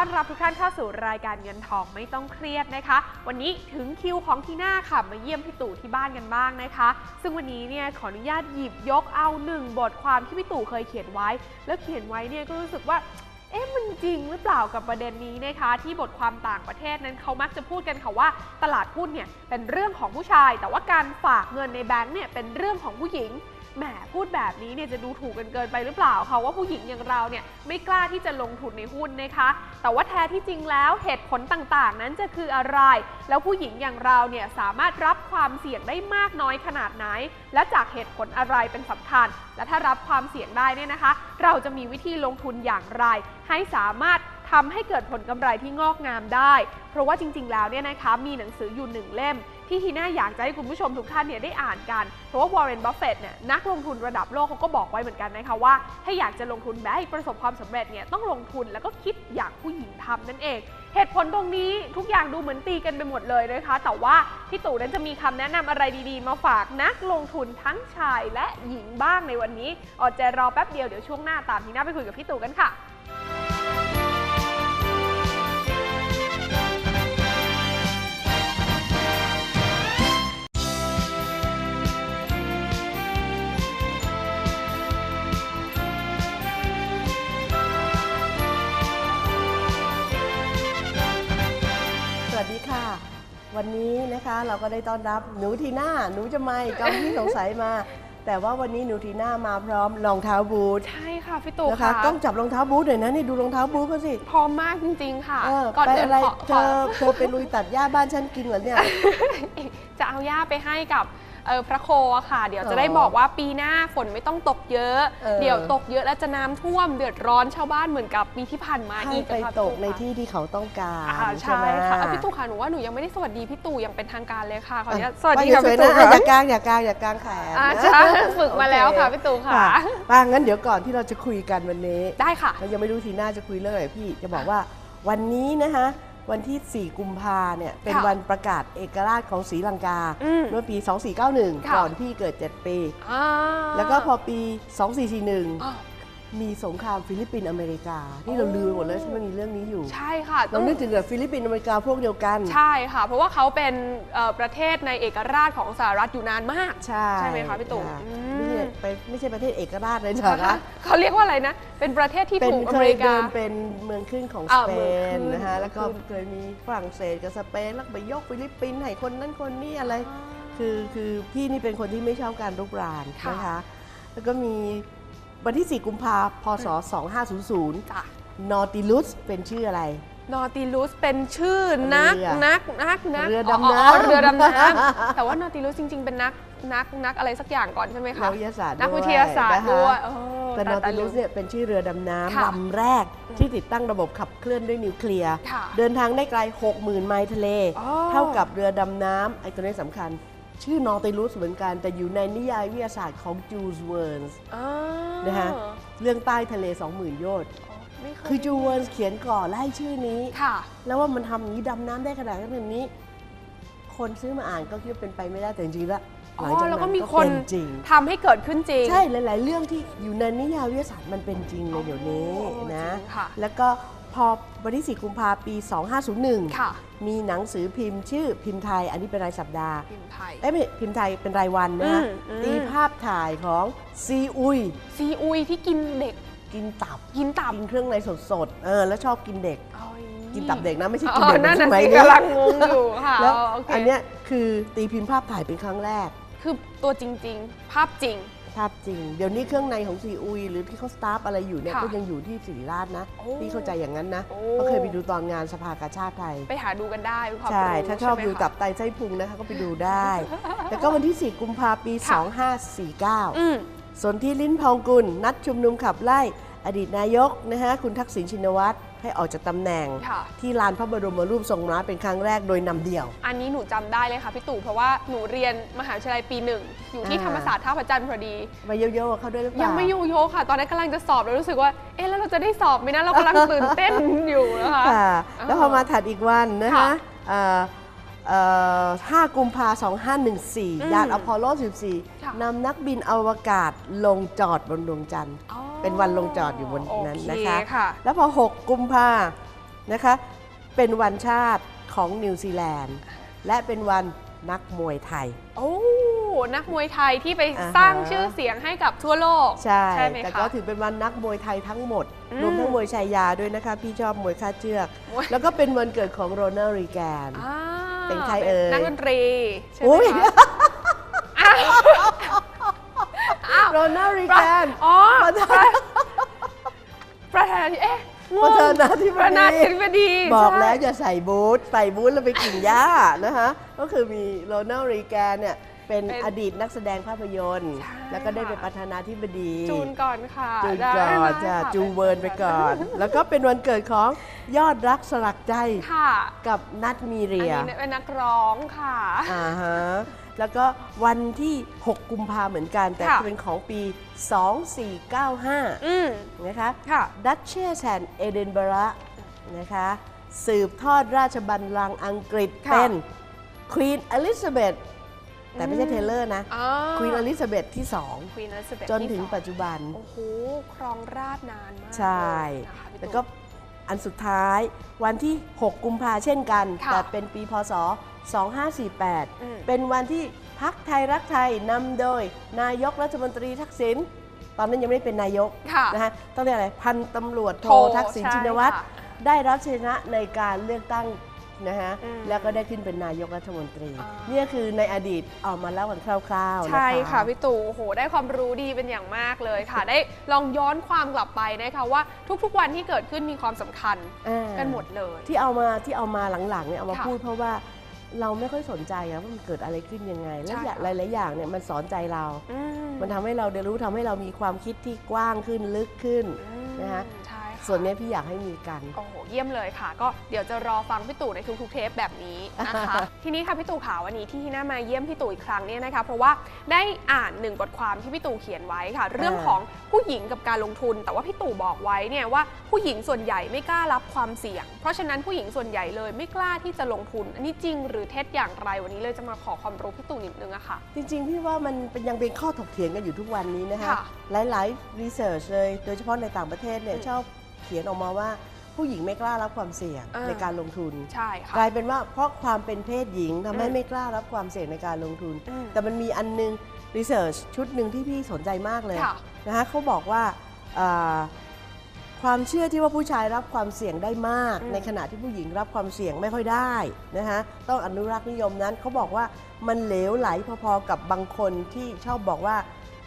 ต้อนรับทุกท่านเข้าสู่รายการเงินทองไม่ต้องเครียดนะคะ วันนี้ถึงคิวของทีน่าค่ะมาเยี่ยมพี่ตู่ที่บ้านกันบ้างนะคะ ซึ่งวันนี้เนี่ยขออนุญาตหยิบยกเอาหนึ่งบทความที่พี่ตู่เคยเขียนไว้ แล้วเขียนไว้เนี่ยก็รู้สึกว่าเอ๊ะมันจริงหรือเปล่ากับประเด็นนี้นะคะ ที่บทความต่างประเทศนั้นเขามักจะพูดกันค่ะว่าตลาดหุ้นเนี่ยเป็นเรื่องของผู้ชาย แต่ว่าการฝากเงินในแบงก์เนี่ยเป็นเรื่องของผู้หญิง แหมพูดแบบนี้เนี่ยจะดูถูกกันเกินไปหรือเปล่าคะว่าผู้หญิงอย่างเราเนี่ยไม่กล้าที่จะลงทุนในหุ้นนะคะ แต่ว่าแท้ที่จริงแล้วเหตุผลต่างๆ นั้นจะคืออะไร แล้วผู้หญิงอย่างเราเนี่ยสามารถรับความเสี่ยงได้มากน้อยขนาดไหน และจากเหตุผลอะไรเป็นสำคัญ และถ้ารับความเสี่ยงได้เนี่ยนะคะ เราจะมีวิธีลงทุนอย่างไร ให้สามารถทำให้เกิดผลกำไรที่งอกงามได้ เพราะว่าจริง ๆ แล้วเนี่ยนะคะมีหนังสืออยู่หนึ่งเล่ม ที่ทีน่าอยากจะให้คุณผู้ชมทุกท่านเนี่ยได้อ่านกัน เพราะว่าวอร์เรน บัฟเฟตเนี่ยนักลงทุนระดับโลกเขาก็บอกไว้เหมือนกันนะคะว่า ถ้าอยากจะลงทุนแบบให้ประสบความสำเร็จเนี่ยต้องลงทุนแล้วก็คิดอย่างผู้หญิงทำนั่นเอง เหตุผลตรงนี้ทุกอย่างดูเหมือนตีกันไปหมดเลยนะคะ แต่ว่าพี่ตู่นั้นจะมีคำแนะนำอะไรดีๆ มาฝากนักลงทุนทั้งชายและหญิงบ้างในวันนี้อดใจรอแป๊บเดียวเดี๋ยวช่วงหน้าตามทีน่าไปคุยกับพี่ตู่กันค่ะ วันนี้นะคะเราก็ได้ต้อนรับหนูทีน่าหนูจะไม่จอมที่สงสัยมา แต่ว่าวันนี้หนูทีน่ามาพร้อมรองเท้าบูทใช่ค่ะพี่ตู่นะคะค่ะต้องจับรองเท้าบูทหน่อยนะนี่ดูรองเท้าบูทเขาสิพร้อมมากจริงๆค่ะ เออก่อนไปอื่นอะไรขอเธขออเธอไปลุยตัดหญ้าบ้านฉันกินเหรอเนี่ย จะเอาย่าไปให้กับ เออพระโคอะค่ะ เดี๋ยวอ๋จะอได้บอกว่าปีหน้าฝนไม่ต้องตกเยอะ เออ เดี๋ยวตกเยอะแล้วจะน้ำท่วมเดือดร้อนชาวบ้านเหมือนกับปีที่ผ่านมาให้อีกไปอะค่ะตกพี่ในค่ะที่ที่เขาต้องการอ่าใช่ใช่ไหมค่ะอะพี่ตู่ค่ะหนูว่าหนูยังไม่ได้สวัสดีพี่ตู่อย่างเป็นทางการเลยค่ะขออนุญาตสวัสดีว่าค่ะสวยพี่ๆตู่นะค่ะอย่ากลางอย่ากลางอย่ากลางแขนอ่านะใช่ฝึกมาแล้วโอค่ะพี่ตู่ค่ะ ป้างั้นเดี๋ยวก่อนที่เราจะคุยกันวันนี้ ได้ค่ะ เรายังไม่รู้ทีหน้าจะคุยเรื่องอะไรพี่จะบอกว่าวันนี้นะคะ วันที่ 4 กุมภาเนี่ยเป็นค่ะวันประกาศเอกราชของศรีลังกาอืมเมื่อปีค่ะ2491 ก่อนพี่เกิด 7 ปีอ่าแล้วก็พอปีอ๋อ2441 มีสงครามฟิลิปปินส์อเมริกา นี่เราลืมหมดเลยใช่ไหมมีเรื่องนี้อยู่ ใช่ค่ะเรานึกถึงแต่ฟิลิปปินส์อเมริกาพวกเดียวกัน ใช่ค่ะ เพราะว่าเขาเป็นเอ่อประเทศในเอกราชของสหรัฐอยู่นานมาก ใช่ใช่ไหมคะพี่ตู่ค่ะอืมไม่ใช่ไปไม่ใช่ประเทศเอกราชเลยนะเขาเรียกว่าอะไรนะ เป็นประเทศที่เป็นถูกอเคเมยริเดิกานเป็นเมืองขึ้นของสอ่าเปเมืองขึ้นนนะคะเมืองแล้วก็ขึ้นเคยมีฝรั่งเศสกับสเปนแล้วก็ไปยกฟิลิปปินส์ให้คนนั้นคนนี้อะไร คือคือพี่นี่เป็นคนที่ไม่ชอบการรุกรานค่ะนะคะแล้วก็มี วันที่ 4 กุมภาพศ 2500จ้ะนอติลุสเป็นชื่ออะไร นอติลุสเป็นชื่อนักเรือนักนักนักเรือดำน้ำอ๋อเรือดำน้ำแต่ว่านอติลุสจริง ๆ เป็นนักนักนักอะไรสักอย่างก่อนใช่ไหมคะนักวิทยาศาสตร์นักด้วยวิทยาศาสตร์นะคะด้วยโอ้แต่นอติลุสตา เนี่ยเป็นชื่อเรือดำน้ำค่ะลำแรกที่ติดตั้งระบบขับเคลื่อนด้วยนิวเคลียร์ ค่ะเดินทางได้ไกล 60,000 ไมล์ทะเล อ๋อ เท่ากับเรือดำน้ำไอ้ตัวนี้สำคัญ ชื่อนอติลุสเหมือนกัน แต่อยู่ในนิยายวิทยาศาสตร์ของจูสเวิร์นส์อ่านะคะเรื่องใต้ทะเล 20,000 โยชน์ไม่เคยคือจูเวิร์นส์เขียนก่อนและให้ชื่อนี้ค่ะ แล้วว่ามันทำอย่างนี้ดำน้ำได้ขนาดนั้นนี้ คนซื้อมาอ่านก็คิดว่าเป็นไปไม่ได้แต่จริงๆแล้วอ๋หลัองจากแล้วนั้ก็นมีก็คนเป็นจริงทำให้เกิดขึ้นจริง ใช่หลาย ๆ เรื่องที่อยู่ในนิยายวิทยาศาสตร์มันเป็นจริงเลยเดี๋ยวนี้โอ้นะจริงค่ะแล้วก็ พอวันที่4กุมภาปี 2501 ค่ะ มีหนังสือพิมพ์ชื่อพิมพ์ไทย อันนี้เป็นรายสัปดาห์ พิมพ์ไทย เอ้ยไม่พิมพ์ไทยเป็นรายวันนะคะอืมอืม ตีภาพถ่ายของซีอุย ซีอุยที่กินเด็ก กินตับ กินตับกินเครื่องในสดๆเออแล้วชอบกินเด็กอ๋อกินตับเด็กนะไม่ใช่อ๋กินอเด็กนั่นใช่น่ะไหมสิเนี่ยกำลังงงอยู่ค่ะแล้วอ๋อโอเคอันเนี้ยคือตีพิมพ์ภาพถ่ายเป็นครั้งแรก คือตัวจริง ๆ ภาพจริง ภาพจริง เดี๋ยวนี้เครื่องในของซีอุย หรือที่เขาสตาฟอะไรอยู่เนี่ยค่ะก็ยังอยู่ที่ศิริราชนะโอ้พี่เข้าใจอย่างนั้นนะโอ้เพราะเคยไปดูตอนงานสภากาชาติไทย ไปหาดูกันได้เป็นความใช่ รู้ถ้าชอบใไหมดูคะ ตับไตไส้พุงนะคะก็ไปดูได้ แล้วก็วันที่ 4 กุมภาปี ค่ะ2549อืมสนที่ลิ้นพองกุล นัดชุมนุมขับไล่อดีตนายกนะฮะคุณทักษิณชินวัตร ให้ออกจากตำแหน่ง ค่ะ ที่ลานพระบรมรูปทรงม้าเป็นครั้งแรกโดยนำเดี่ยว อันนี้หนูจำได้เลยค่ะพี่ตู่เพราะว่าหนูเรียนมหาวิทยาลัยปีหนึ่งอยู่ที่อ่า ธรรมศาสตร์ท่าพระจันทร์พอดีมาเยอะๆกับเขาด้วยหรือเปล่ายังไม่อยู่โยค่ะ ตอนนั้นกำลังจะสอบแล้วรู้สึกว่าเอ๊ะแล้วเราจะได้สอบไหมนะเรากำลังตื่นเต้นอยู่นะคะ ค่ะ แล้วพอมาถัดอีกวันนะค่ะคะเอ่อเอ่อ 5 กุมภาอืม2514 ยานอพอลโลค่ะ14 นำนักบินอวกาศลงจอดบนดวงจันทร์อ๋อเป็นวันลงจอดอยู่บนนั้นนะคะโอเคค่ะแล้วพอ 6 กุมภานะคะ เป็นวันชาติของนิวซีแลนด์ และเป็นวันนักมวยไทย โอ้นักมวยไทยที่ไปอ่าฮะสร้างชื่อเสียงให้กับทั่วโลก ใช่ไหมแต่คะก็ถือเป็นวันนักมวยไทยทั้งหมดอืมรวมทั้งมวยชายาด้วยนะคะ พี่ชอบมวยคาดเชือกมวยแล้วก็เป็นวันเกิดของโรนัลรีแกนอ่า เป็นใครเอ่ยนักดนตรีใช่ไหมอุ้ยคะอ้าวอ้าวโรนัลรีแกนอ๋อประธานประธานาธิบดีเอ๊ะงงประธานาธิบประธานาดีธิบดีบอกใช่แล้วอย่าใส่บูทใส่บูทแล้วไปกินหญ้านะคะก็คือมีโรนัลรีแกนเนี่ย เป็นเป็น อดีตนักแสดงภาพยนตร์ใช่แล้วก็ได้เป็นประธานาธิบดีจูนก่อนค่ะจูนได้ก่อนได้จะค่ะจูเวิร์นไปก่อน แล้วก็เป็นวันเกิดของยอดรักสลักใจค่ะกับนัทมีเรียอันนี้เป็นนักร้องค่ะ อ่าฮะ แล้วก็วันที่ 6 กุมภาเหมือนกัน แต่ค่ะ เป็นของปี 2495 อืมนะคะ ค่ะ ดัชเชสแอนเอเดนบระนะคะ สืบทอดราชบัลลังก์อังกฤษค่ะ เป็นควีนอลิซาเบธ แต่ไม่ใช่อืมเทเลอร์นะอ่าควีนอลิซาเบธที่ควีนอลิซาเบธ2จนถึงที่สอปัจจุบัน โอ้โห ครองราชย์นานมาก ใช่เลยนะคะพี่แล้วตุ๊ก็อันสุดท้ายวันที่ 6 กุมภาเช่นกันค่ะแต่เป็นปีพศ 2548อืมเป็นวันที่พักไทยรักไทยนำโดย นายกรัฐมนตรีทักษิณตอนนั้นยังไม่ได้เป็นนายกค่ะนะฮะต้องเรียกอะไรพันตำรวจโทโททักษิณใช่ชินวัตรค่ะได้รับชัยชนะในการเลือกตั้ง นะฮะอืม แล้วก็ได้ขึ้นเป็นนายกรัฐมนตรีอ่าเนี่ยคือในอดีตออกมาเล่ากันคร่าวๆนะคะใช่ค่ะพี่ตู่โอ้โห ได้ความรู้ดีเป็นอย่างมากเลยค่ะ ได้ลองย้อนความกลับไปนะคะว่าทุกๆวันที่เกิดขึ้นมีความสำคัญอ่า กันหมดเลย ที่เอามาที่เอามาหลังๆเนี่ยเอามาค่ะพูดเพราะว่าเราไม่ค่อยสนใจอะว่ามันเกิดอะไรขึ้นยังไง และใช่อย่างค่ะ หลายๆอย่างเนี่ยมันสอนใจเรา อืมันทำให้เราเรียนรู้ทำให้เรามีความคิดที่กว้างขึ้นลึกขึ้นอืมนะคะใช่ค่ะ ส่วนเนี้ยพี่อยากให้มีกัน โอ้โหเยี่ยมเลยค่ะ ก็เดี๋ยวจะรอฟังพี่ตู่ในทุกๆเทปแบบนี้นะคะ ทีนี้ค่ะพี่ตู่ขาวันนี้ที่ที่น่ามาเยี่ยมพี่ตู่อีกครั้งเนี่ยนะคะเพราะว่าได้อ่านหนึ่งบทความที่พี่ตู่เขียนไว้ค่ะ เรื่องของผู้หญิงกับการลงทุน แต่ว่าพี่ตู่บอกไว้เนี่ยว่าผู้หญิงส่วนใหญ่ไม่กล้ารับความเสี่ยง เพราะฉะนั้นผู้หญิงส่วนใหญ่เลยไม่กล้าที่จะลงทุน อันนี้จริงหรือเท็จอย่างไรวันนี้เลยจะมาขอความรู้พี่ตู่นิดนึงอะค่ะ จริงๆพี่ว่ามันเป็นยังเป็นข้อถกเถียงกันอยู่ทุกวันนี้นะคะ ค่ะ หลายๆรีเสิร์ชเลย โดยเฉพาะในต่างประเทศเนี่ยอืมชอบ เขียนออกมาว่าผู้หญิงไม่กล้ารับความเสี่ยงอ่าในการลงทุน ใช่ค่ะ กลายเป็นว่าเพราะความเป็นเพศหญิงทำให้อืมไม่กล้ารับความเสี่ยงในการลงทุน อืมแต่มันมีอันนึงรีเสิร์ชชุดหนึ่งที่พี่สนใจมากเลยค่ะ นะคะเขาบอกว่าอ่าความเชื่อที่ว่าผู้ชายรับความเสี่ยงได้มากอืมในขณะที่ผู้หญิงรับความเสี่ยงไม่ค่อยได้นะคะต้องอนุรักษ์นิยมนั้นเขาบอกว่ามันเหลวไหลพอๆกับบางคนที่ชอบบอกว่า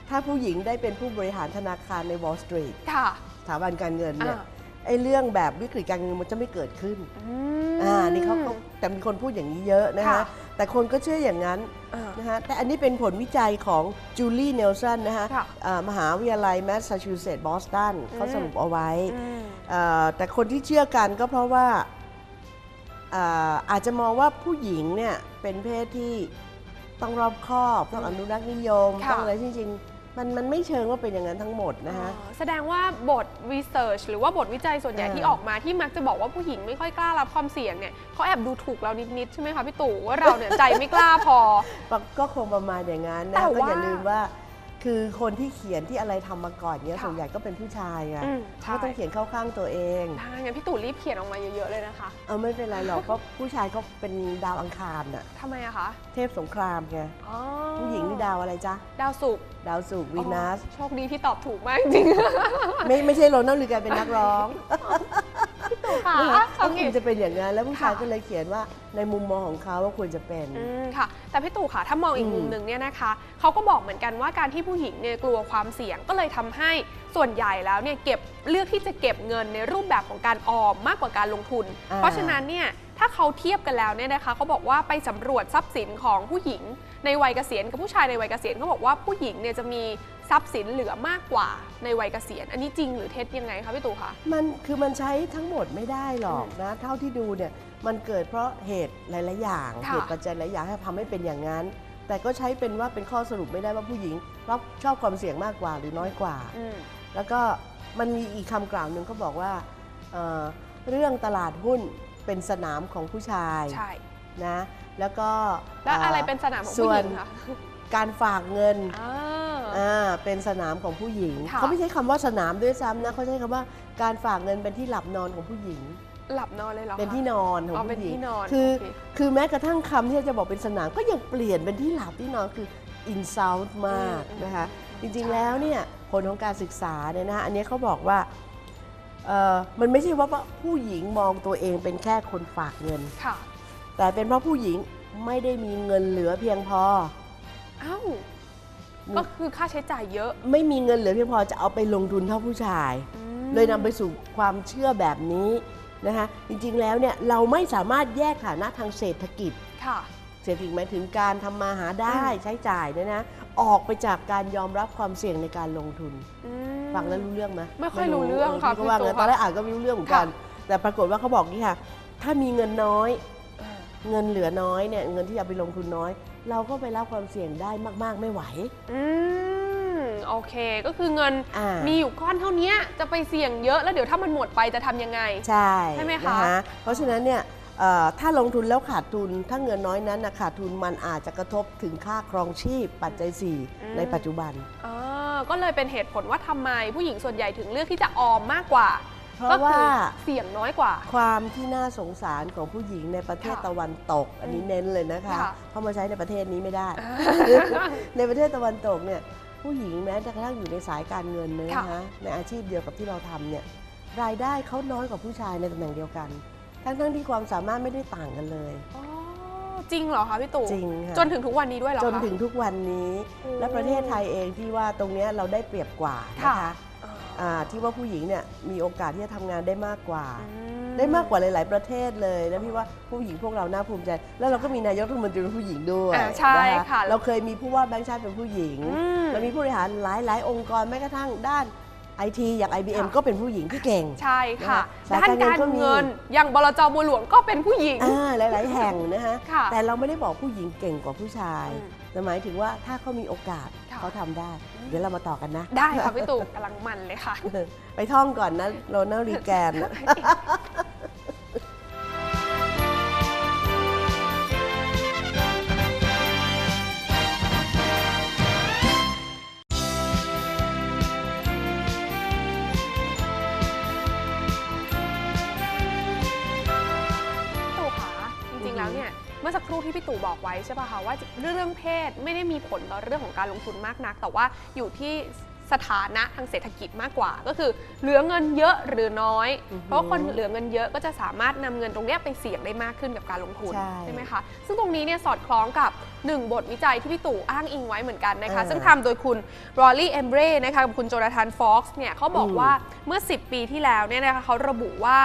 ถ้าผู้หญิงได้เป็นผู้บริหารธนาคารใน Wall Street ค่ะส ถาบันการเงินเนี่ยอ่า ไอ้เรื่องแบบวิกฤตการเงินมันจะไม่เกิดขึ้นอืม อ่านี่เขาเขาแต่มีคนพูดอย่างนี้เยอะนะคะ ค่ะ แต่คนก็เชื่ออย่างนั้น อ่า นะคะแต่อันนี้เป็นผลวิจัยของจูลี่เนลสันนะคะค่ะอ่ามหาวิทยาลัยแมสซาชูเซตส์บอสตันเขาสรุปเอาไว้อืมอ่าแต่คนที่เชื่อกันก็เพราะว่าอ่าอาจจะมองว่าผู้หญิงเนี่ยเป็นเพศที่ต้องรอบคอบ ต้องอนุรักษ์นิยม ค่ะ ต้องอะไรจริงๆ มันมันไม่เชิงว่าเป็นอย่างนั้นทั้งหมดนะคะ อ๋อแสดงว่าบทวิจัยหรือว่าบทวิจัยส่วนใหญ่เออ ที่ออกมาที่มักจะบอกว่าผู้หญิงไม่ค่อยกล้ารับความเสี่ยงเนี่ยเขาแอบดูถูกเรานิดๆใช่ไหมคะพี่ตู่ว่าเราเนี่ยใจไม่กล้าพอ ก็คงประมาณอย่างนั้นแต่นะก็ว่าอย่าลืมว่า คือคนที่เขียนที่อะไรทำมาก่อนเนี้ยค่ะส่วนใหญ่ก็เป็นผู้ชายไงอืมเขาต้องเขียนเข้าข้างตัวเองได้งั้นพี่ตู่รีบเขียนออกมาเยอะๆเลยนะคะเออไม่เป็นไรหรอกเพราะผู้ชายเขาเป็นดาวอังคารน่ะทำไมอะคะเทพสงครามไงอ๋อผู้หญิงนี่ดาวอะไรจ๊ะดาวศุกร์ดาวศุกร์วีนัส อ๋อโชคดีที่ตอบถูกมากจริง ไม่ไม่ใช่โรนัลหรือการเป็นนักร้องๆ ค่ะนะคะก็เอาคงี้งจะเป็นอย่างนั้นแล้วผู้ชายค่ะก็เลยเขียนว่าในมุมมองของเขาว่าควรจะเป็นอืมค่ะ แต่พี่ตู่ค่ะถ้ามองอีกอืมมุมหนึ่งเนี่ยนะคะเขาก็บอกเหมือนกันว่าการที่ผู้หญิงเนี่ยกลัวความเสี่ยงก็เลยทำให้ส่วนใหญ่แล้วเนี่ยเก็บเลือกที่จะเก็บเงินในรูปแบบของการออมมากกว่าการลงทุนอ่าเพราะฉะนั้นเนี่ยถ้าเขาเทียบกันแล้วเนี่ยนะคะเขาบอกว่าไปสำรวจทรัพย์สินของผู้หญิง ในวัยเกษียณกับผู้ชายในวัยเกษียณเขาบอกว่าผู้หญิงเนี่ยจะมีทรัพย์สินเหลือมากกว่าในวัยเกษียณ อันนี้จริงหรือเท็จยังไงคะพี่ตู่คะมันคือมันใช้ทั้งหมดไม่ได้หรอกนะ เท่าที่ดูเนี่ยมันเกิดเพราะเหตุหลาย ๆ อย่างค่ะเหตุปัจจัยหลายอย่างที่ทำให้เป็นอย่างนั้น แต่ก็ใช้เป็นว่าเป็นข้อสรุปไม่ได้ว่าผู้หญิงรับชอบความเสี่ยงมากกว่าหรือน้อยกว่าอืมแล้วก็มันมีอีกคำกล่าวหนึ่งเขาบอกว่าเอ่อเรื่องตลาดหุ้นเป็นสนามของผู้ชายใช่นะ แล้วก็แล้วอะไรอ่อเป็นสนามของส่ผู้วหนญิงคะการฝากเงินอ่าอ่าเป็นสนามของผู้หญิงค่ะเขาไม่ใช้คำว่าสนามด้วยซ้ำนะเขาใช้คำว่าการฝากเงินเป็นที่หลับนอนของผู้หญิง หลับนอนเลยเหรอคะเป็นที่นอนของอ๋อเป็นผู้หญิงที่นอนคือโอเคคือแม้กระทั่งคำที่จะบอกเป็นสนามก็ยังเปลี่ยนเป็นที่หลับที่นอนคือ insult มากอืมนะคะอืจมริงใช่ๆแล้วเนี่ยผลของการศึกษาเนี่ยนะคะอันนี้เขาบอกว่าเอ่อมันไม่ใช่ว่าผู้หญิงมองตัวเองเป็นแค่คนฝากเงินค่ะ แต่เป็นเพราะผู้หญิงไม่ได้มีเงินเหลือเพียงพอ เอ้า ก็คือค่าใช้จ่ายเยอะ ไม่มีเงินเหลือเพียงพอจะเอาไปลงทุนเท่าผู้ชายอืมเลยนำไปสู่ความเชื่อแบบนี้นะคะจริงๆแล้วเนี่ยเราไม่สามารถแยกฐานะทางเศรษฐกิจค่ะเศรษฐกิจหมายถึงการทำมาหาได้ใช้จ่ายเนี่ยนะออกไปจากการยอมรับความเสี่ยงในการลงทุนอืมฟังแล้วรู้เรื่องไหมไม่ค่อยรู้เรื่องค่ะพี่ก็ว่าพี่ไงตู่ตอนแรกอ่านก็ไม่รู้เรื่องเหมือนกันค่ะแต่ปรากฏว่าเขาบอกนี่ค่ะ ถ้ามีเงินน้อยอ่า เงินเหลือน้อยเนี่ยเงินที่เอาไปลงทุนน้อย เราก็ไปรับความเสี่ยงได้มาก ๆ ไม่ไหว อืมโอเคก็คือเงินอ่ามีอยู่ก้อนเท่านี้จะไปเสี่ยงเยอะแล้วเดี๋ยวถ้ามันหมดไปจะทำยังไง ใช่ใช่ไหมคะ นเพราะฉะนั้นเนี่ยเอ่อถ้าลงทุนแล้วขาดทุน ถ้าเงินน้อยนั้นนะขาดทุนมันอาจจะกระทบถึงค่าครองชีพปัจจัย4ในปัจจุบัน อ่าก็เลยเป็นเหตุผลว่าทำไมผู้หญิงส่วนใหญ่ถึงเลือกที่จะออมมากกว่า เพราะก็คืว่าเสี่ยงน้อยกว่า ความที่น่าสงสารของผู้หญิงในประเทศค่ะตะวันตก อันนี้เน้นเลยนะคะ ค่ะเข้ามาใช้ในประเทศนี้ไม่ได้ ในประเทศตะวันตกเนี่ยผู้หญิงแม้กระทั่งอยู่ในสายการเงินเนยค่ะนะคะในอาชีพเดียวกับที่เราทำเนี่ยรายได้เขาน้อยกว่าผู้ชายในตำแหน่งเดียวกัน ทั้งๆที่ความสามารถไม่ได้ต่างกันเลย อ๋อจริงเหรอคะพี่ตู่จริงค่ะจนถึงทุกวันนี้ด้วยเหรอจคะนถึงทุกวันนี้ โอ้และประเทศไทยเองที่ว่าตรงเนี้ยเราได้เปรียบกว่านะคะค่ะ อ่าที่ว่าผู้หญิงเนี่ยมีโอกาสที่จะทำงานได้มากกว่า อืได้มากกว่าหลาย ๆ ประเทศเลยนะพี่ว่าผู้หญิงพวกเราน่าภูมิใจ แล้วเราก็มีนายกรัฐมนตรีเป็นผู้หญิงด้วยอ่าใช่นค่ะเราเคยมีผู้ว่าแบงค์ชาติเป็นผู้หญิงอืมเรามีผู้บริหารหลาย ๆ องค์กรแม้กระทั่งด้านไอทีอย่าง IBM ค่ะ ก็เป็นผู้หญิงที่เก่ง ใช่ค่ะนะคะด้านสายการเงินการก็มี เงินอย่างบลจบัวหลวงก็เป็นผู้หญิง อ่าหลาย ๆ แห่งนะคะค่ะแต่เราไม่ได้บอกผู้หญิงเก่งกว่าผู้ชาย อืมแต่หมายถึงว่าถ้าเขามีโอกาสค่ะ เขาทำได้ เดี๋ยวเรามาต่อกันนะได้ค่ะพี่ตู่กำลังมันเลยค่ะ ไปท่องก่อนนะโรนัลรีแกนพี่ พี่ตู่บอกไว้ใช่ป่ะคะว่าเรื่องเพศไม่ได้มีผลต่อเรื่องของการลงทุนมากนัก แต่ว่าอยู่ที่สถานะทางเศรษฐกิจมากกว่า ก็คือเหลือเงินเยอะหรือน้อยอือฮึเพราะว่าคนเหลือเงินเยอะก็จะสามารถนำเงินตรงเนี้ยไปเสี่ยงได้มากขึ้นกับการลงทุนใช่ไหมคะซึ่งตรงนี้เนี่ยสอดคล้องกับหนึ่งบทวิจัยที่พี่ตู่อ้างอิงไว้เหมือนกันนะคะเออซึ่งทำโดยคุณรอลลี่เอมเบรนะคะกับคุณโจนาธานฟ็อกซ์เนี่ยเขาบอกอืมว่าเมื่อ 10 ปีที่แล้วเนี่ยนะคะเขาระบุว่า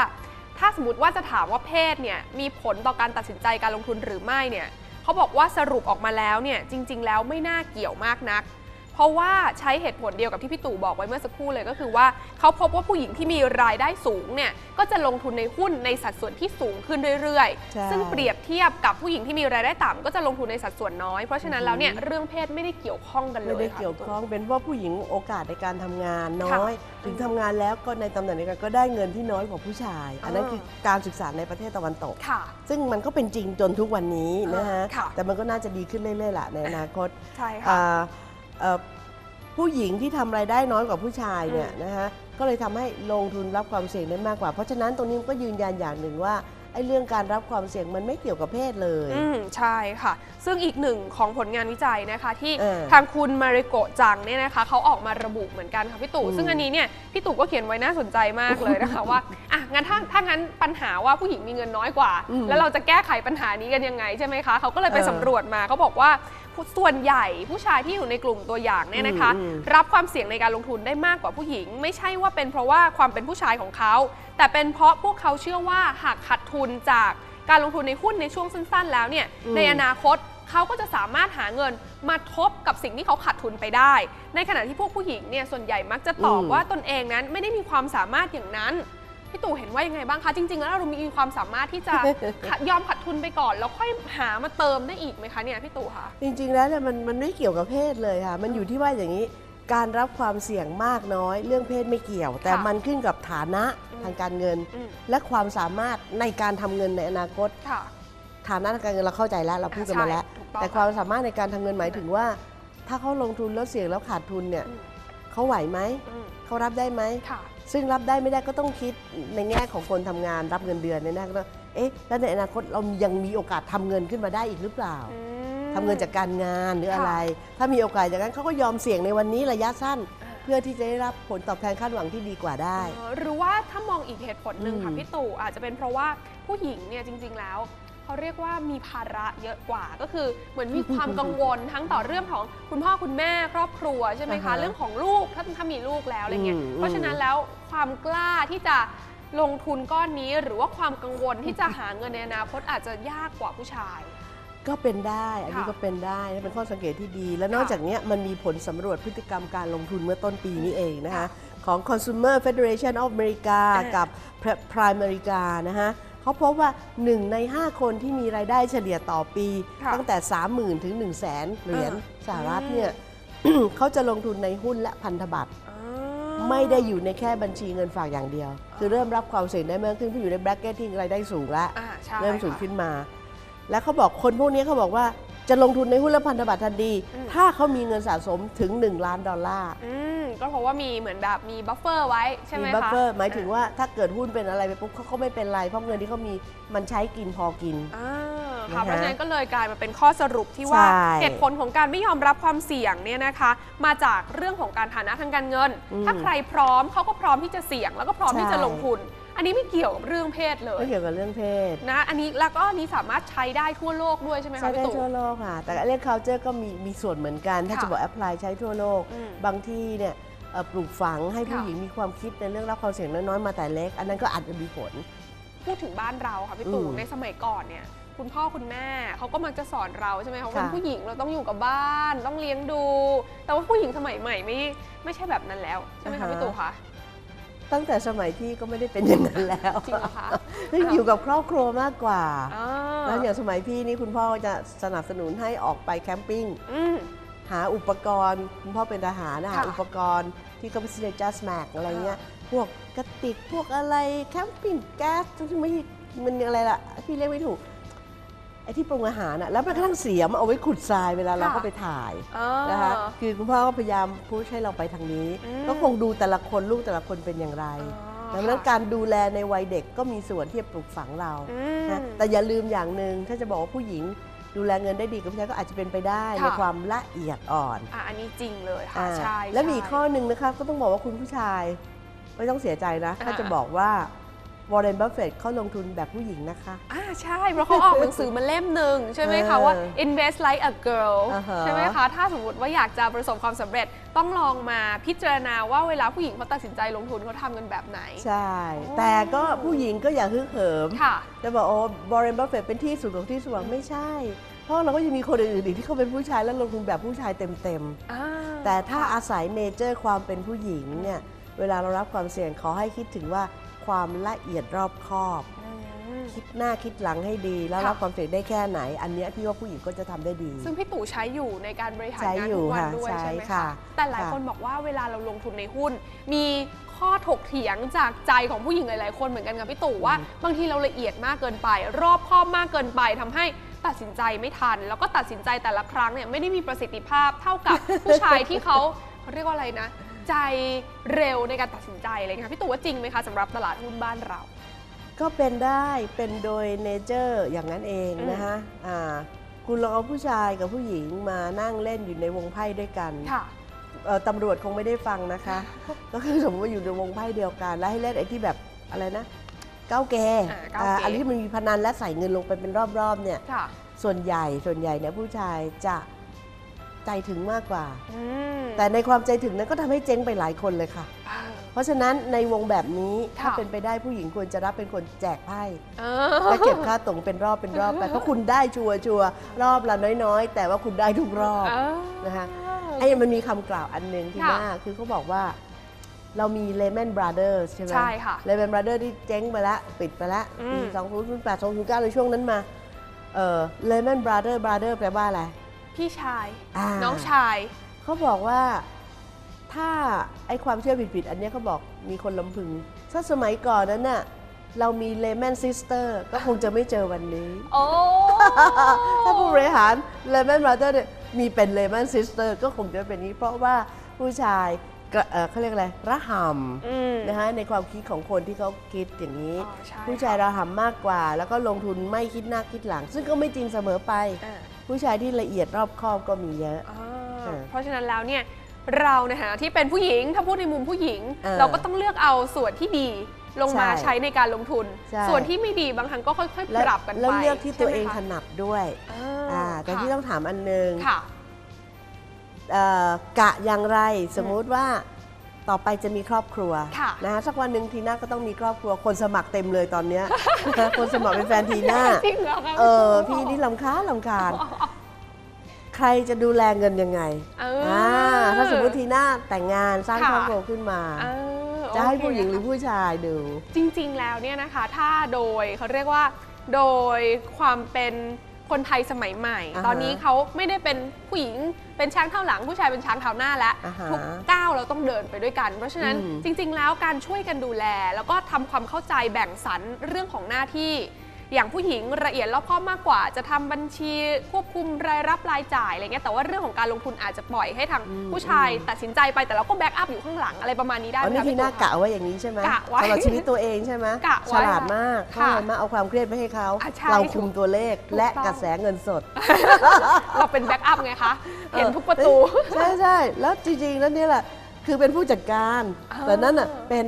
ถ้าสมมติว่าจะถามว่าเพศเนี่ยมีผลต่อการตัดสินใจการลงทุนหรือไม่เนี่ยเขาบอกว่าสรุปออกมาแล้วเนี่ยจริง ๆ แล้วไม่น่าเกี่ยวมากนัก เพราะว่าใช้เหตุผลเดียวกับที่พี่ตู่บอกไว้เมื่อสักครู่เลยก็คือว่าเขาพบว่าผู้หญิงที่มีรายได้สูงเนี่ยก็จะลงทุนในหุ้นในสัดส่วนที่สูงขึ้นเรื่อยใช่ๆซึ่งเปรียบเทียบกับผู้หญิงที่มีรายได้ต่ำก็จะลงทุนในสัดส่วนน้อย เพราะฉะนั้นแล้วเนี่ยเรื่องเพศไม่ได้เกี่ยวข้องกันเลยไม่ได้ค่ะเกี่ยวพี่ตู่ข้องเป็นเพราะผู้หญิงโอกาสในการทำงานน้ค่ะอย ถึงทำงานแล้วก็ในตำแหน่งเดียวกันก็ได้เงินที่น้อยกว่าผู้ชาย อันนั้นอ่าคือการศึกษาในประเทศตะวันตกค่ะซึ่งมันก็เป็นจริงจนทุกวันนี้นะฮะค่ะแต่มันก็น่าจะดีขึ้นเรื่อยๆแหละในอนาคตใช่ค่ะอ่าเอ่อ ผู้หญิงที่ทำรายได้น้อยกว่าผู้ชายเนี่ยอืมนะฮะก็เลยทำให้ลงทุนรับความเสี่ยงได้มากกว่า เพราะฉะนั้นตรงนี้มันก็ยืนยันอย่างหนึ่งว่าไอ้เรื่องการรับความเสี่ยงมันไม่เกี่ยวกับเพศเลย อืมใช่ค่ะ ซึ่งอีกหนึ่งของผลงานวิจัยนะคะ ที่เออทางคุณมาริโกะจังเนี่ยนะคะเขาออกมาระบุเหมือนกันค่ะพี่ตู่อืมซึ่งอันนี้เนี่ยพี่ตู่ก็เขียนไว้น่าสนใจมากเลยนะคะ ว่าอะงั้นถ้าถ้างั้นปัญหาว่าผู้หญิงมีเงินน้อยกว่า อืมแล้วเราจะแก้ไขปัญหานี้กันยังไงใช่ไหมคะเขาก็เลยไปเออ สำรวจมาเขาบอกว่าผู้ ส่วนใหญ่ผู้ชายที่อยู่ในกลุ่มตัวอย่างเนี่ยนะคะอืมรับความเสี่ยงในการลงทุนได้มากกว่าผู้หญิง ไม่ใช่ว่าเป็นเพราะว่าความเป็นผู้ชายของเขา แต่เป็นเพราะพวกเขาเชื่อว่าหากขาดทุนจากการลงทุนในหุ้นในช่วงสั้นๆ แล้วเนี่ยอืมในอนาคตเขาก็จะสามารถหาเงินมาทบกับสิ่งที่เขาขาดทุนไปได้ ในขณะที่พวกผู้หญิงเนี่ยส่วนใหญ่มักจะตอบอืมว่าตนเองนั้นไม่ได้มีความสามารถอย่างนั้น พี่ตู่เห็นว่ายังไงบ้างคะ จริง ๆ แล้วเรามีความสามารถที่จะ ยอมขาดทุนไปก่อน แล้วค่อยหามาเติมได้อีกไหมคะเนี่ยพี่ตู่คะจริง ๆ แล้วเนี่ยมันมันไม่เกี่ยวกับเพศเลยค่ะ มันอยู่ที่ว่าอย่างนี้ การรับความเสี่ยงมากน้อย เรื่องเพศไม่เกี่ยว แต่ค่ะมันขึ้นกับฐานะอืมทางการเงินอืมและความสามารถในการทำเงินในอนาคตค่ะฐานะทางการเงินเราเข้าใจแล้วเราพูดกันมาแล้วใช่ถูกต้องแต่ความสามารถในการทำเงินหมายถึงว่า ถ้าเขาลงทุนแล้วเสี่ยงแล้วขาดทุนเนี่ยอืมเขาไหวไหมอืมเขารับได้ไหมค่ะ ซึ่งรับได้ไม่ได้ก็ต้องคิดในแง่ของคนทำงานรับเงินเดือนเนี่ยนะก็ต้องเอ๊ะแล้วในอนาคตเรายังมีโอกาสทำเงินขึ้นมาได้อีกหรือเปล่าอืมทำเงินจากการงานหรือค่ะอะไร ถ้ามีโอกาสอย่างนั้นเขาก็ยอมเสี่ยงในวันนี้ระยะสั้นอ่าเพื่อที่จะได้รับผลตอบแทนคาดหวังที่ดีกว่าได้เออหรือว่าถ้ามองอีกเหตุผลหนึ่งค่ะอืมพี่ตู่อาจจะเป็นเพราะว่า ผู้หญิงเนี่ยจริง ๆ แล้วเขาเรียกว่ามีภาระเยอะกว่าก็คือเหมือนมีความกังวลทั้งต่อเรื่องของคุณพ่อคุณแม่ครอบครัวใช่ไหมคะ อ่าฮะเรื่องของลูกถ้าถ้ามีลูกแล้วอะไรเงี้ยอืมเพราะฉะนั้นแล้วความกล้าที่จะลงทุนก้อนนี้ หรือว่าความกังวลที่จะหาเงินในอนาคตอาจจะยากกว่าผู้ชาย ก็เป็นได้อันนี้ค่ะก็เป็นได้นะเป็นข้อสังเกตที่ดี และนอกค่ะจากเนี้ยมันมีผลสำรวจพฤติกรรมการลงทุนเมื่อต้นปีนี้เองนะคะค่ะของ Consumer Federation of America อ่ากักับ Prime America นะคะ เขาพบว่า 1 ใน 5 คนที่มีรายได้เฉลี่ยต่อปี ค่ะตั้งแต่ 30,000 ถึง 1 0 0 0 0แสนเหรียญอ่าสหรัฐอืมเนี่ย เขาจะลงทุนในหุ้นและพันธบัตรอ๋อไม่ได้อยู่ในแค่บัญชีเงินฝากอย่างเดียว คือเริ่มรับความเสี่ยงได้มากขึ้นเพราะอยู่ในแบรกเก็ตที่รายได้สูงแล้ว อ่าใช่เริ่มสูงค่ะ ขึ้นมา แล้วเขาบอกคนพวกนี้เขาบอกว่าจะลงทุนในหุ้นและพันธบัตรทันทีอืม ถ้าเขามีเงินสะสมถึง 1 ล้านดอลลาร์ อืม ก็เพราะว่ามีเหมือนแบบมีบัฟเฟอร์ไว้ใช่ไหมมีคะบัฟเฟอร์หมายถึงว่าถ้าเกิดหุ้นเป็นอะไรไปปุ๊บเขาก็ไม่เป็นไรเพราะเงินที่เขามีมันใช้กินพอกิน อ่านะค่ะคะเพราะฉะนั้นก็เลยกลายมาเป็นข้อสรุปที่ว่าใช่เหตุผลของการไม่ยอมรับความเสี่ยงเนี่ยนะคะ มาจากเรื่องของการฐานะทางการเงิน อืมถ้าใครพร้อมเขาก็พร้อมที่จะเสี่ยง แล้วก็พร้อมใช่ที่จะลงทุน อันนี้ไม่เกี่ยวกับเรื่องเพศเลยไม่เกี่ยวกับเรื่องเพศ นะอันนี้แล้วก็อันนี้สามารถใช้ได้ทั่วโลกด้วยใช่ไหมใช้คะได้พี่ตู่ ทั่วโลกค่ะ แต่เรื่อง culture ก็มีมีส่วนเหมือนกัน ถ้าค่ะจะบอก apply ใช้ทั่วโลก อืมบางที่เนี่ยเอ่อ ปลูกฝังให้ผู้ค่ะหญิงมีความคิดในเรื่องรับความเสี่ยงน้อยๆมาแต่เล็ก อันนั้นก็อาจจะมีผล พูดถึงบ้านเราค่ะพี่ตู่อืมในสมัยก่อนเนี่ยคุณพ่อคุณแม่เขาก็มักจะสอนเราใช่ไหมคะว่าเป็นค่ะผู้หญิงเราต้องอยู่กับบ้าน ต้องเลี้ยงดู แต่ว่าผู้หญิงสมัยใหม่ไม่ไม่ใช่แบบนั้นแล้วใช่ไหมคะพี่ตู่คะตั้งแต่สมัยที่ก็ไม่ได้เป็นอย่างนั้นแล้วจริงเหรอคะคืออยู่กับครอบครัวมากกว่าอ่าแล้วอย่างสมัยพี่นี่คุณพ่อจะสนับสนุนให้ออกไปแคมปิ้งอืม หาอุปกรณ์คุณพ่อเป็นทหารนะค่ะหาอุปกรณ์ที่เขาไปซื้อใน Just Mac อะไรเงี้ยพวกกระติกพวกอะไรแคมปิ้งแก๊สที่ไม่มันอะไรล่ะพี่เรียกไม่ถูกไอ้ที่ปรุงอาหารน่ะแล้วมันกระทั่งเสียมเอาไว้ขุดทรายเวลาเราค่ะก็ไปถ่ายอ่านะคะคือคุณพ่อก็พยายามพุชให้เราไปทางนี้อืมก็คงดูแต่ละคนลูกแต่ละคนเป็นอย่างไรอ๋อดังนั้นค่ะการดูแลในวัยเด็กก็มีส่วนที่จะปลูกฝังเราอืมนะแต่อย่าลืมอย่างหนึ่งถ้าจะบอกว่าผู้หญิง ดูแลเงินได้ดีกับผู้ชายก็อาจจะเป็นไปได้ค่ะ ในความละเอียดอ่อนอะอันนี้จริงเลยค่ะอ่าใช่และมีอีกใช่ ข้อหนึ่งนะคะก็ต้องบอกว่าคุณผู้ชายไม่ต้องเสียใจนะ ถ้าอ่า จะบอกว่าวอร์เรนบัฟเฟตเขาลงทุนแบบผู้หญิงนะคะ อ่าใช่ เพราะเขาออกหนังสือมาเล่มหนึ่งใช่ไหมคะเออว่า invest like a girl อ่าฮะ ใช่ไหมคะ ถ้าสมมติว่าอยากจะประสบความสำเร็จต้องลองมาพิจารณาว่าเวลาผู้หญิงเขาตัดสินใจลงทุนเขาทำกันแบบไหน ใช่ โอ้ แต่ก็ผู้หญิงก็อย่าฮึกเหิมค่ะ จะบอกโอ้บอร์เรนบัฟเฟตเป็นที่สุดของที่สุดหวังไม่ใช่ เพราะเราก็ยังมีคนอื่นๆอีกที่เขาเป็นผู้ชายแล้วลงทุนแบบผู้ชายเต็มๆอ่าแต่ถ้าอาศัยเนเจอร์ความเป็นผู้หญิงเนี่ยเวลาเรารับความเสี่ยงขอให้คิดถึงว่าความละเอียดรอบคอบอืมคิดหน้าคิดหลังให้ดี แล้วค่ะรับความเสี่ยงได้แค่ไหน อันเนี้ยพี่ว่าผู้หญิงก็จะทำได้ดี ซึ่งพี่ตู่ใช้อยู่ในการบริหารใช้งานอยู่ทุกวันค่ะด้วยใช่ใช่ไหมค่ะคะแต่หลายค่ะคนบอกว่าเวลาเราลงทุนในหุ้น มีข้อถกเถียงจากใจของผู้หญิงหลาย ๆ คนเหมือนกันค่ะพี่ตู่ว่า บางทีเราละเอียดมากเกินไป รอบคอบมากเกินไปทำให้ ตัดสินใจไม่ทัน แล้วก็ตัดสินใจแต่ละครั้งเนี่ยไม่ได้มีประสิทธิภาพเท่ากับผู้ชายที่เขาเขาเรียกว่าอะไรนะ ใจเร็วในการตัดสินใจอะไรเงี้ยค่ะพี่ตู่ว่าจริงไหมคะสำหรับตลาดหุ้นบ้านเรา ก็เป็นได้เป็นโดยเนเจอร์อย่างนั้นเองอืมนะคะอ่าคุณลองเอาผู้ชายกับผู้หญิงมานั่งเล่นอยู่ในวงไพ่ด้วยกันค่ะเอ่อตำรวจคงไม่ได้ฟังนะคะ ก็คือสมมติว่าอยู่ในวงไพ่เดียวกัน แล้วให้เล่นไอ้ที่แบบอะไรนะเก้าเกอ่าเก้าเกอ่าอันนี้มันมีพนันและใส่เงินลงไปเป็นรอบๆเนี่ยค่ะส่วนใหญ่ส่วนใหญ่เนี่ยผู้ชายจะใจถึงมากกว่าอืมแต่ในความใจถึงนั้นก็ทำให้เจ๊งไปหลายคนเลยค่ะเออเพราะฉะนั้นในวงแบบนี้ถ้าค่ะเป็นไปได้ผู้หญิงควรจะรับเป็นคนแจกไพ่เอและเก็บค่าตรงเป็นรอบเป็นรอบไปเพราะคุณได้ชัวร์ชัวร์รอบละน้อยๆ แต่ว่าคุณได้ทุกรอบเออนะคะไอ้มันมีคำกล่าวอันหนึ่งที่ค่ะน่าคือเขาบอกว่า เรามี Lehman Brothers ใช่ไหมใช่ค่ะ Lehman Brothers ที่เจ๊งไปแล้ว ปิดไปแล้วอืมปี2008 2009ในช่วงนั้นมาเอ่อ Lehman Brothers Brother แปลว่าอะไร พี่ชายาน้องชาย เขาบอกว่าถ้าไอ้ความเชื่อผิดๆ อันเนี้ยเขาบอกมีคนลำพึง ถ้าสมัยก่อนนั้นน่ะเรามี Lehman Sister ก็คงจะไม่เจอวันนี้ โอ้ ถ้าผู้บริหาร Lehman Brothers เนี่ยมีเป็น Lehman Sister ก็คงจะเป็นนี้ เพราะว่าผู้ชาย กระเอ่อเขาเรียกอะไรระหอืมำนะคะในความคิดของคนที่เขาคิดอย่างนี้ อ๋อใช่ผู้ชายระหำมากกว่า แล้วก็ลงทุนไม่คิดหน้าคิดหลัง ซึ่งก็ไม่จริงเสมอไป อ่า ผู้ชายที่ละเอียดรอบคอบก็มีเยอะ อ่าเออเพราะฉะนั้นแล้วเนี่ยเราในฐานะที่เป็นผู้หญิงถ้าพูดในมุมผู้หญิง เออเราก็ต้องเลือกเอาส่วนที่ดีลงมาใช่ใช้ในการลงทุน ใช่ ส่วนที่ไม่ดีบางครั้งก็ค่อยๆและปรับกันไปแล้วเลือกที่ตัวเองใช่ถไหมคะนัดด้วยอ่าอ่าแต่ที่ค่ะต้องถามอันหนึง ค่ะ เอ่อกะอย่างไรสมมุติว่าต่อไปจะมีครอบครัวค่ะนะคะสักวันหนึ่งทีน่าก็ต้องมีครอบครัวคนสมัครเต็มเลยตอนเนี้ย คนสมัครเป็นแฟนทีน่าจริงเหรอคะเออพี่นี่ลำคาญลำคาญใครจะดูแลเงินยังไงเออออ่าถ้าสมมติทีน่าแต่งงานสร้างค่ะครอบครัวขึ้นมา เออจะให้โเคผู้หญิงหรือผู้ชายดู จริง ๆ แล้วเนี่ยนะคะ ถ้าโดยเขาเรียกว่า โดยความเป็น คนไทยสมัยใหม่ อ่าฮะตอนนี้เขาไม่ได้เป็นผู้หญิงเป็นช้างเท้าหลังผู้ชายเป็นช้างเท้าหน้าแล้วอ่าฮะทุกก้าวเราต้องเดินไปด้วยกัน เพราะฉะนั้นอืม จริง ๆ แล้วการช่วยกันดูแล แล้วก็ทำความเข้าใจแบ่งสรรเรื่องของหน้าที่ อย่างผู้หญิงละเอียดรอบคอบมากกว่า จะทำบัญชีควบคุมรายรับรายจ่ายอะไรเงี้ยแต่ว่าเรื่องของการลงทุนอาจจะปล่อยให้ทางอืมผู้ชายตัดสินใจไปแต่เราก็แบ็กอัพอยู่ข้างหลังอะไรประมาณนี้ได้อ๋อไหมนี่คะทีพี่น่าตู่กะไว้อย่างนี้ใช่ไหมกะไว้สำหรับชีวิตตัวเองใช่ไหมกะไว้ฉลาดมากเพค่ะราะอะไรมาเอาความเครียดไปให้เขาอะใช่เราคุมตัวเลขถูกและต้องกระแสเงินสด เราเป็นแบ็กอัพไงคะเห็นทุกประตู ใช่ใช่แล้วจริงๆแล้วเนี่ยแหละคือเป็นผู้จัดการอ่าแต่นั่นน่ะเป็น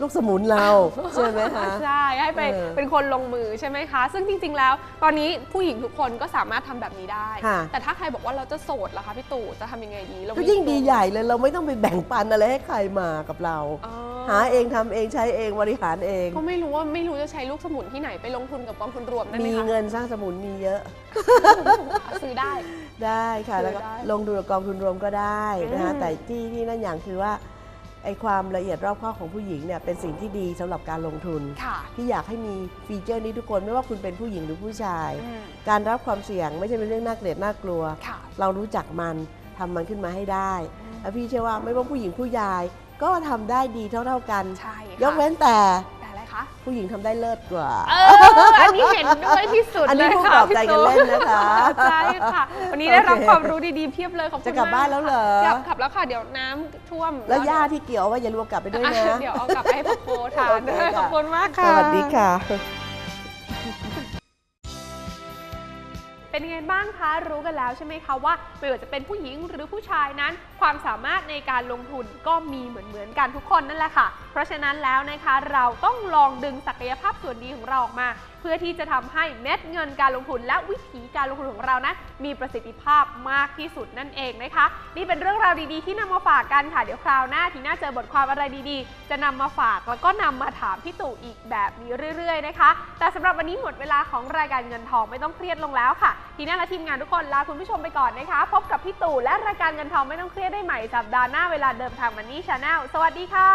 ลูกสมุนเรา ใช่ไหมคะ ใช่ให้ไปเออเป็นคนลงมือใช่ไหมคะ ซึ่งจริง ๆ แล้ว ตอนนี้ผู้หญิงทุกคนก็สามารถทำแบบนี้ได้ ค่ะ แต่ถ้าใครบอกว่าเราจะโสดล่ะคะพี่ตู่จะทำยังไงดีเราก็ยิ่งดีใหญ่เลยเราไม่ต้องไปแบ่งปันอะไรให้ใครมากับเรา อ๋อหาเองทำเองใช้เองบริหารเอง ก็ไม่รู้ว่าไม่รู้จะใช้ลูกสมุนที่ไหนไปลงทุนกับกองทุนรวมได้ไหมมีคะเงินสร้างสมุนมีเยอะซื้อได้ ได้ค่ะซื้อแล้วก็ได้ลงทุนกับกองทุนรวมก็ได้นะคะอืม แต่ที่ที่นั่นอย่างคือว่า ไอ้ความละเอียดรอบคอบของผู้หญิงเนี่ยเป็นสิ่งที่ดีสำหรับการลงทุนค่ะที่อยากให้มีฟีเจอร์นี้ทุกคนไม่ว่าคุณเป็นผู้หญิงหรือผู้ชายอืมการรับความเสี่ยงไม่ใช่เป็นเรื่องน่าเกลียดน่ากลัวค่ะเรารู้จักมันทำมันขึ้นมาให้ได้แล้วพี่เชื่อว่าไม่ว่าผู้หญิงผู้ชายก็ทำได้ดีเท่าๆกันใช่ค่ะยกเว้นแต่แต่อะไรคะ ผู้หญิงทำได้เลิศกว่า เอออันนี้เห็นด้วยที่สุดอันเลนี้ยพูดค่ะปลอบพี่ใจกันตู่เล่นนะคะใช่ค่ะ วันนี้ได้รับโอเค ความรู้ดีๆเพียบเลยขอบคุณจะกลับบ้านแล้วเหรอ กลับกลับแล้วค่ะเดี๋ยวน้ำท่วมแล้วย่าที่เกี่ยวไว่าอย่าลืมเอากลับไปด้วยนะอะเดี๋ยวเอากลับไปให้พ่อโคทานโอเคด้วยค่ะ ขอบคุณมากสค่ะวัสดีค่ะ เป็นยังไงบ้างคะ รู้กันแล้วใช่ไหมคะว่าไม่ว่าจะเป็นผู้หญิงหรือผู้ชายนั้น ความสามารถในการลงทุนก็มีเหมือนเหมือนๆกันทุกคนนั่นแหละค่ะ เพราะฉะนั้นแล้วนะคะเราต้องลองดึงศักยภาพส่วนดีของเราออกมาเพื่อที่จะทำให้เม็ดเงินการลงทุน และวิธีการลงทุนของเรานะมีประสิทธิภาพมากที่สุดนั่นเองนะคะ นี่เป็นเรื่องราวดีๆ ที่นำมาฝากกันค่ะเดี๋ยวคราวหน้าทีน่าเจอบทความอะไรดีๆ จะนำมาฝากแล้วก็นำมาถามพี่ตู่อีกแบบนี้เรื่อย ๆ นะคะ แต่สำหรับวันนี้หมดเวลาของรายการเงินทองไม่ต้องเครียดลงแล้วค่ะ ทีน่าและทีมงานทุกคนลาคุณผู้ชมไปก่อนนะคะ พบกับพี่ตู่และรายการเงินทองไม่ต้องเครียดได้ใหม่สัปดาห์หน้าเวลาเดิมทางมันนี่ชาแนลสวัสดีค่ะ